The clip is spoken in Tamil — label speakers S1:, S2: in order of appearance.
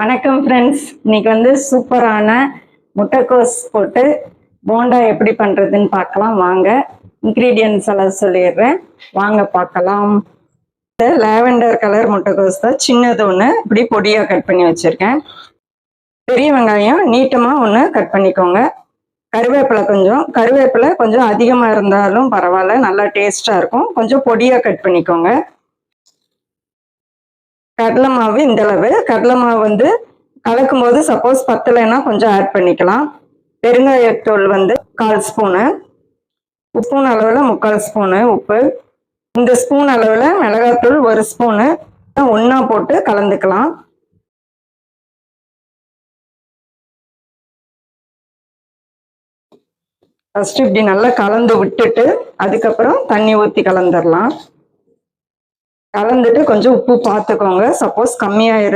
S1: வணக்கம் ஃப்ரெண்ட்ஸ் இன்னைக்கு வந்து சூப்பரான முட்டைக்கோஸ் போட்டு போண்டா எப்படி பண்ணுறதுன்னு பார்க்கலாம். வாங்க. இன்க்ரீடியன்ஸ் எல்லாம் சொல்லிடுறேன். வாங்க பார்க்கலாம். லேவெண்டர் கலர் முட்டைக்கோஸ் தான். சின்னது ஒன்று இப்படி பொடியாக கட் பண்ணி வச்சுருக்கேன். பெரிய வெங்காயம் நீட்டமாக ஒன்று கட் பண்ணிக்கோங்க. கருவேப்பிலை கொஞ்சம். கருவேப்பிலை கொஞ்சம் அதிகமாக இருந்தாலும் பரவாயில்ல. நல்லா டேஸ்ட்டாக இருக்கும். கொஞ்சம் பொடியாக கட் பண்ணிக்கோங்க. கடலை மாவு இந்த அளவு. கடலை மாவு வந்து கலக்கும் போது சப்போஸ் பத்தலைன்னா கொஞ்சம் ஆட் பண்ணிக்கலாம். பெருங்காயத்தூள் வந்து கால் ஸ்பூனு உப்புன் அளவில் முக்கால் ஸ்பூனு உப்பு. இந்த ஸ்பூன் அளவில் மிளகாத்தூள் ஒரு ஸ்பூனு ஒன்றா போட்டு கலந்துக்கலாம். ஃபஸ்ட்டு இப்படி நல்லா கலந்து விட்டுட்டு அதுக்கப்புறம் தண்ணி ஊற்றி கலந்துடலாம் கலந்துட்டு கொஞ்சம் உப்பு பார்த்துக்கோங்க சப்போஸ் கம்மியாக இரு